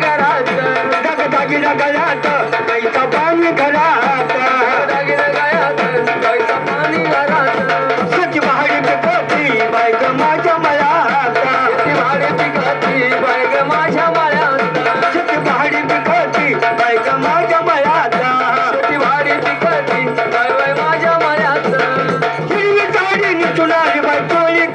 पैसा पाणी घरात गळ्यात पैसा पाणी घरात. पैसा पाणी घरात. सच पहाडी पिकवती बायक माझ्या मळ्यात. ती भारी पिकाची माझ्या माळ्यात. सच पहाडी पिकवती बायक माझ्या मळ्यात. ती भारी बाय माझ्या माळ्यात. हिरवी साडी निघून बाय चोळी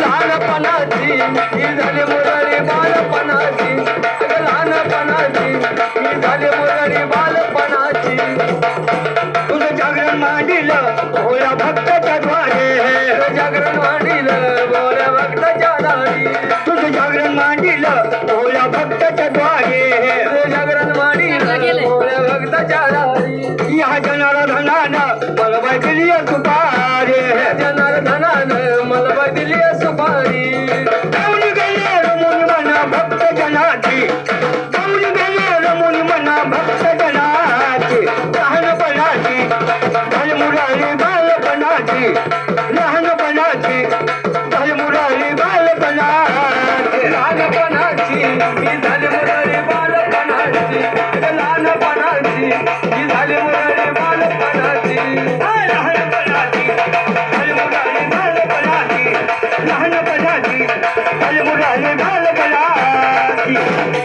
लहानपणाची ही झाली मुरळी बालपणाची. लहानपणाची ही झाली मुरळी बालपणाची. तुझं जागरण मांडिलं भोळ्या भक्ताच्या द्वारे. जागरण मांडील बोल्या भक्ताच्या दारी तुझं जागरण मांडिलं भोळ्या भक्ताच्या द्वारे. जागरण मांडील बोल्या भक्ताच्या दारी या जनार्दनानं मला बाय दिली सुपारे सुपारी जाऊन गेले रमुनी म्हणा भक्त जनाची. जाऊन गेले रमुनी म्हणा भक्त जनाची. लहानपणाची झाली मुरारी बालपणाची. लहानपणाची झाली मुरारी बालपणाची. लहानपणाची ही झाली मुरळी बालपणाची. लहानपणाची ही झाली मुरळी बालपणाची. முரளி முரளி மேல